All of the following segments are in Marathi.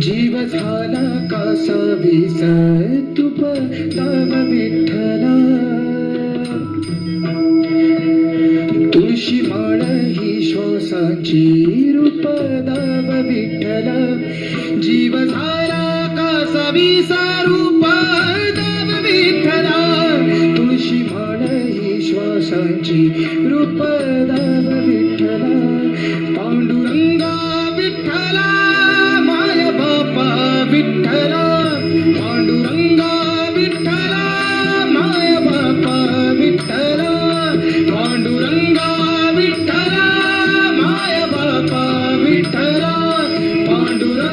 जीव झाला कासा विस तुप नाम विठ्ठला? तुळशी माळ ही श्वासाची रूप दाव विठ्ठला. जीव झाला कासा विस रूप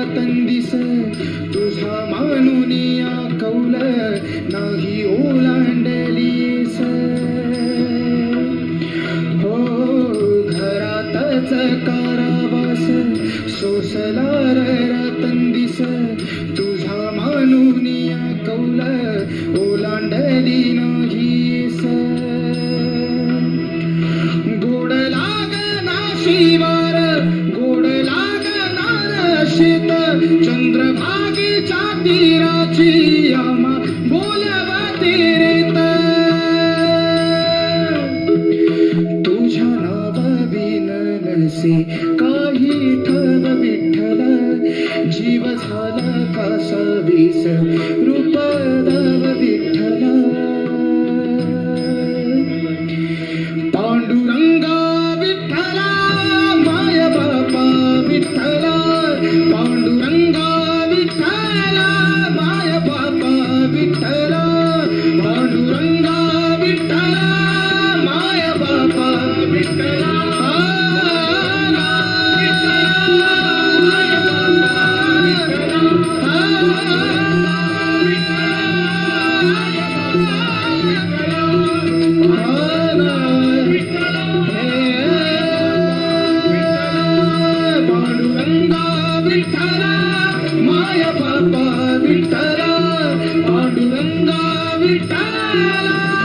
रातंदिस तुझा मानून या कौल नाही ओलांडलीस हो घरातच कारावास सोसला रतंदिस तुझा मानून या कौल ओलांडली नाहीस गोड लागना शिवार गोड चंद्रभागी शेत चंद्रभागेच्या तीराची आम्हा बोलवते रेत. तुझ्या नावा विननसे काही ठव विठ्ठल जीव झाला कसा विस पांडुरंगा विठाला